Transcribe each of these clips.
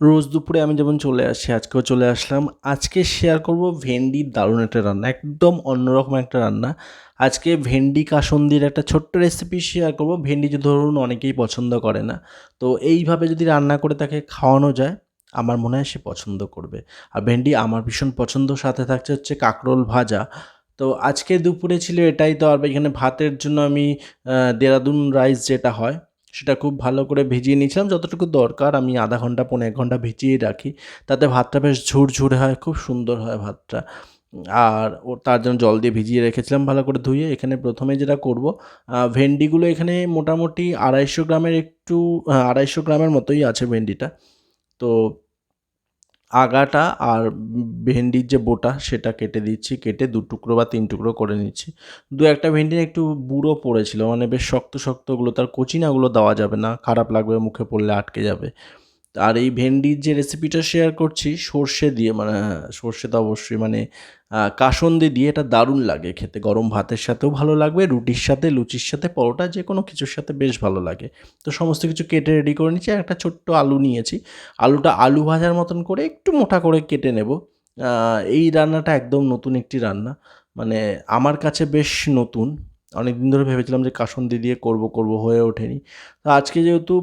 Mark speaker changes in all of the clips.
Speaker 1: রোজ দুপুরে আমি যেমন চলে আসি, আজকেও চলে আসলাম। আজকে শেয়ার করব ভেন্ডির দারুণ একটা রান্না, একদম অন্যরকম একটা রান্না। আজকে ভেন্ডি কাসন্দির একটা ছোট্ট রেসিপি শেয়ার করব। ভেন্ডি যে ধরুন অনেকেই পছন্দ করে না। তো এইভাবে যদি রান্না করে তাকে খাওয়ানো যায়, আমার মনে হয় সে পছন্দ করবে। আর ভেন্ডি আমার ভীষণ পছন্দ, সাথে থাকছে হচ্ছে কাঁকরোল ভাজা। তো আজকে দুপুরে ছিল এটাই তো, আর এখানে ভাতের জন্য আমি দেরাদুন রাইস যেটা হয় সেটা খুব ভালো করে ভিজিয়ে নিয়েছিলাম। যতটুকু দরকার আমি আধা ঘণ্টা, পৌনে এক ঘণ্টা ভিজিয়ে রাখি। তাতে ভাতটা বেশ ঝুরঝুরে হয়, খুব সুন্দর হয় ভাতটা। আর ও তার জন্য জল দিয়ে ভিজিয়ে রেখেছিলাম ভালো করে ধুয়ে। এখানে প্রথমে যেটা করব ভেন্ডিগুলো এখানে মোটামুটি আড়াইশো গ্রামের একটু আড়াইশো গ্রামের মতোই আছে ভেন্ডিটা। তো আগাটা আর ভেন্ডির যে বোটা সেটা কেটে দিচ্ছি, কেটে দু টুকরো বা তিন টুকরো করে নিচ্ছি। দু একটা ভেন্ডি একটু বুড়ো পড়েছিল মানে বেশ শক্ত শক্ত ওগুলো, তার কচিনাগুলো দেওয়া যাবে না, খারাপ লাগবে, মুখে পড়লে আটকে যাবে। আর এই ভেন্ডির যে রেসিপিটা শেয়ার করছি, সর্ষে দিয়ে মানে সর্ষে তো অবশ্যই মানে কাসন্দি দিয়ে এটা দারুণ লাগে খেতে। গরম ভাতের সাথেও ভালো লাগবে, রুটির সাথে, লুচির সাথে, পরোটা, যে কোনো কিছুর সাথে বেশ ভালো লাগে। তো সমস্ত কিছু কেটে রেডি করে আর একটা ছোট্ট আলু নিয়েছি। আলুটা আলু ভাজার মতন করে একটু মোটা করে কেটে নেব। এই রান্নাটা একদম নতুন একটি রান্না। মানে আমার কাছে বেশ নতুন। অনেক দিন ধরে ভেবেছিলাম যে কাসন্দি দিয়ে করব করব, হয়ে ওঠেনি। তো আজকে যেহেতু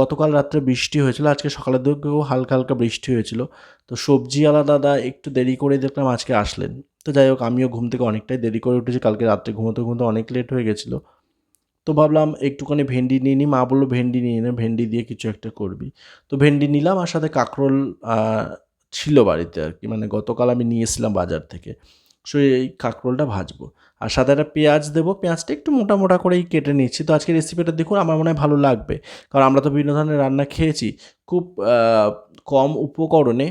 Speaker 1: গতকাল রাত্রে বৃষ্টি হয়েছিল, আজকে সকালের দিকেও হালকা হালকা বৃষ্টি হয়েছিল। তো সবজিওয়ালা দাদা একটু দেরি করে দেখলাম আজকে আসলেন। তো যাই হোক, আমিও ঘুম থেকে অনেকটাই দেরি করে উঠেছি, কালকে রাত্রে ঘুমোতে ঘুমোতে অনেক লেট হয়ে গেছিল। তো ভাবলাম একটুখানি ভেন্ডি নিয়ে নিই, মা বলল ভেন্ডি নিয়ে নে, ভেন্ডি দিয়ে কিছু একটা করবি। তো ভেন্ডি নিলাম, আর সাথে কাঁকরোল ছিল বাড়িতে আর কি মানে গতকাল আমি নিয়ে এসেছিলাম বাজার থেকে। সো এই কাঁকরোলটা ভাজবো। আর সাথে একটা পেঁয়াজ দেবো, পেঁয়াজটা একটু মোটা মোটা করেই কেটে নিচ্ছি। তো আজকে রেসিপিটা দেখুন, আমার মনে হয় ভালো লাগবে। কারণ আমরা তো বিভিন্ন ধরনের রান্না খেয়েছি, খুব কম উপকরণে,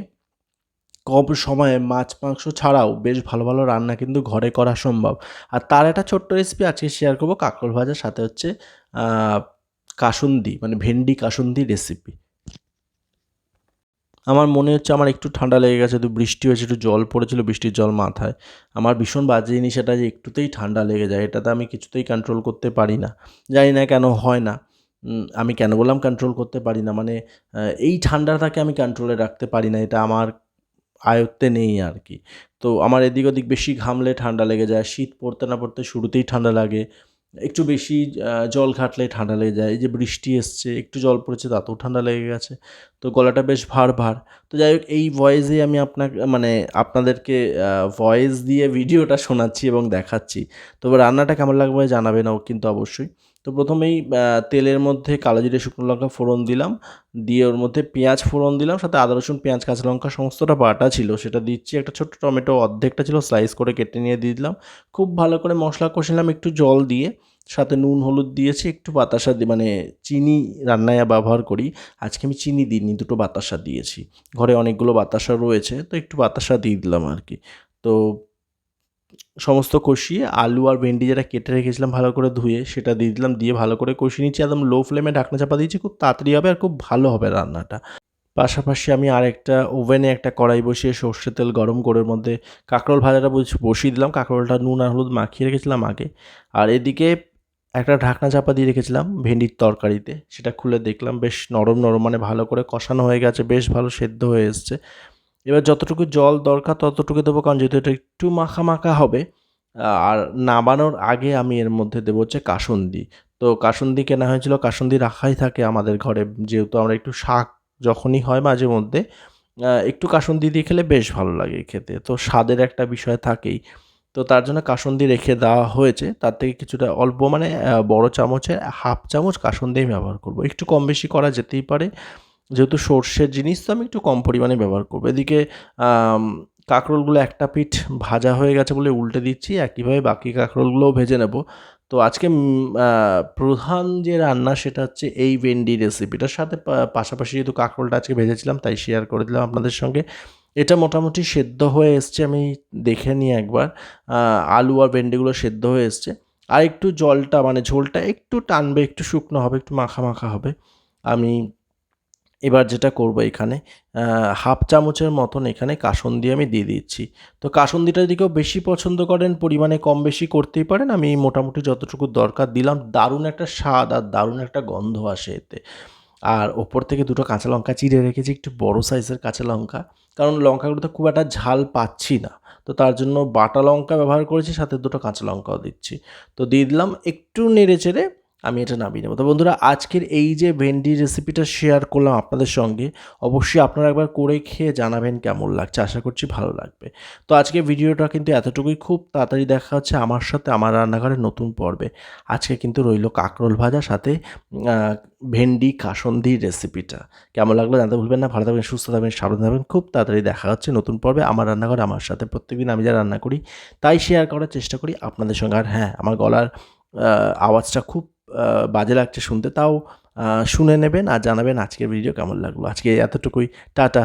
Speaker 1: কম সময়ে মাছ, মাংস ছাড়াও বেশ ভালো ভালো রান্না কিন্তু ঘরে করা সম্ভব। আর তার একটা ছোট্ট রেসিপি আজকে শেয়ার করব কাঁকরোল ভাজার, সাথে হচ্ছে কাসুন্দি মানে ভেন্ডি কাসুন্দি রেসিপি আমার মনে হচ্ছে আমার একটু ঠান্ডা লেগে গেছে তো বৃষ্টি হয়েছে, একটু জল পড়েছিল বৃষ্টির জল মাথায়। আমার ভীষণ বাজে জিনিস এটা যে একটুতেই ঠান্ডা লেগে যায়, এটাতে আমি কিছুতেই কন্ট্রোল করতে পারি না। জানি না কেন হয় না। আমি কেন বললাম কন্ট্রোল করতে পারি না? মানে এই ঠান্ডাটাকে আমি কন্ট্রোলে রাখতে পারি না, এটা আমার আয়ত্তে নেই আর কি তো আমার এদিক ওদিক বেশি ঘামলে ঠান্ডা লেগে যায়, শীত পড়তে না পড়তে শুরুতেই ঠান্ডা লাগে। একটু বেশি জল ঘাটলে ঠান্ডা লেগে যায়। এই যে বৃষ্টি এসছে, একটু জল পড়েছে, তাতেও ঠান্ডা লেগে গেছে। তো গলাটা বেশ ভার ভার। তো যাই হোক, এই ভয়েসে আমি আপনাকে মানে আপনাদেরকে ভয়েস দিয়ে ভিডিওটা শোনাচ্ছি এবং দেখাচ্ছি। তবে রান্নাটা কেমন লাগবে জানাবেন কিন্তু অবশ্যই। তো প্রথমেই তেলের মধ্যে কালো জিরে, শুকনো লঙ্কা ফোড়ন দিলাম। দিয়ে ওর মধ্যে পেঁয়াজ ফোড়ন দিলাম, সাথে আদা, রসুন, পেঁয়াজ, কাঁচা লঙ্কা সমস্তটা বাটা ছিল। সেটা দিচ্ছি, একটা ছোট্ট টমেটো অর্ধেকটা ছিল স্লাইস করে কেটে নিয়ে দিয়ে দিলাম। খুব ভালো করে মশলা কষিলাম একটু জল দিয়ে। সাথে নুন, হলুদ দিয়েছি, একটু বাতাসা মানে চিনি রান্নায় ব্যবহার করি। আজকে আমি চিনি দিইনি, দুটো বাতাসা দিয়েছি। ঘরে অনেকগুলো বাতাসা রয়েছে, তো একটু বাতাসা দিয়ে দিলাম আর কি। তো সমস্ত কষিয়ে আলু আর ভেন্ডি যেটা কেটে রেখেছিলাম ভালো করে ধুয়ে, সেটা দিয়ে দিলাম, দিয়ে ভালো করে কষিয়ে নিচ্ছি। একদম লো ফ্লেমে ঢাকনা চাপা দিয়েছি, খুব তাড়াতাড়ি হবে আর খুব ভালো হবে রান্নাটা। পাশাপাশি আমি আরেকটা ওভেনে একটা কড়াই বসিয়ে সর্ষে তেল গরম করে মধ্যে কাঁকরোল ভাজাটা বস- বসিয়ে দিলাম। কাঁকরোলটা নুন আর হলুদ মাখিয়ে রেখেছিলাম আগে। আর এদিকে একটা ঢাকনা চাপা দিয়ে রেখেছিলাম ভেন্ডির তরকারিতে, সেটা খুলে দেখলাম, বেশ নরম নরম মানে ভালো করে কষানো হয়ে গেছে, বেশ ভালো সেদ্ধ হয়ে এসছে। এবার যতটুকু জল দরকার ততটুকু দেবো, কারণ যেহেতু এটা একটু মাখা মাখা হবে আর নামানোর আগে আমি এর মধ্যে দেবো হচ্ছে কাসুন্দি। তো কাসুন্দি কেনা হয়েছিল, কাসুন্দি রাখাই থাকে আমাদের ঘরে, যেহেতু আমরা একটু শাক যখনই হয় মাঝে মধ্যে একটু কাসুন্দি দিয়ে খেলে বেশ ভালো লাগে খেতে। তো স্বাদের একটা বিষয় থাকেই। তো তার জন্য কাসুন্দি রেখে দেওয়া হয়েছে, তার থেকে কিছুটা অল্প মানে বড় চামচের হাফ চামচ কাসুন্দি ব্যবহার করব। একটু কম বেশি করা যেতেই পারে যেহেতু সর্ষের জিনিস তো আমি একটু কম পরিমাণে ব্যবহার করব। এদিকে কাঁকরোলগুলো একটা পিঠ ভাজা হয়ে গেছে বলে উল্টে দিচ্ছি, একইভাবে বাকি কাঁকরোলগুলোও ভেজে নেব। তো আজকে প্রধান যে রান্না সেটা হচ্ছে এই ভেন্ডি রেসিপিটার সাথে পাশাপাশি যেহেতু কাঁকরোলটা আজকে ভেজেছিলাম, তাই শেয়ার করে দিলাম আপনাদের সঙ্গে। এটা মোটামুটি সেদ্ধ হয়ে এসছে, আমি দেখে নিই একবার। আলু আর ভেন্ডিগুলো সেদ্ধ হয়ে এসছে। আর একটু জলটা মানে ঝোলটা একটু টানবে, একটু শুকনো হবে, একটু মাখা মাখা হবে। আমি এবার যেটা করব এখানে হাফ চামচের মতন এখানে কাসন্দি আমি দিয়ে দিচ্ছি। তো কাসন্দিটা যদি কেউ বেশি পছন্দ করেন, পরিমাণে কম বেশি করতেই পারেন, আমি মোটামুটি যতটুকু দরকার দিলাম, দারুণ একটা স্বাদ আর দারুণ একটা গন্ধ আসে এতে। আর ওপর থেকে দুটো কাঁচা লঙ্কা চিড়ে রেখেছি, একটু বড় সাইজের কাঁচা লঙ্কা, কারণ লঙ্কাগুলোতে খুব একটা ঝাল পাচ্ছি না। তো তার জন্য বাটা লঙ্কা ব্যবহার করেছি, সাথে দুটো কাঁচা লঙ্কাও দিচ্ছি। তো দিয়ে দিলাম একটু নেড়ে চেড়ে আমি এটা নামিয়ে নেব। তো বন্ধুরা, আজকের এই যে ভেন্ডি রেসিপিটা শেয়ার করলাম আপনাদের সঙ্গে, অবশ্যই আপনারা একবার করে খেয়ে জানাবেন কেমন লাগছে। আশা করছি ভালো লাগবে। তো আজকে ভিডিওটা কিন্তু এতটুকুই। খুব তাড়াতাড়ি দেখা হচ্ছে আমার সাথে আমার রান্নাঘরের নতুন পর্বে। আজকে কিন্তু রইল কাঁকরোল ভাজা, সাথে ভেন্ডি কাসন্দির রেসিপিটা কেমন লাগল জানতে ভুলবেন না। ভালো থাকবেন, সুস্থ থাকবেন, সাবধান থাকবেন। খুব তাড়াতাড়ি দেখা হচ্ছে নতুন পর্বে। আমার রান্নাঘর আমার সাথে প্রত্যেকদিন আমি যা রান্না করি, তাই শেয়ার করার চেষ্টা করি আপনাদের সঙ্গে। আর হ্যাঁ আমার গলার আওয়াজটা খুব বাজে লাগছে শুনতে, তাও শুনে নেবেন আর জানাবেন আজকের ভিডিও কেমন লাগল। আজকে এতটুকুই, টাটা।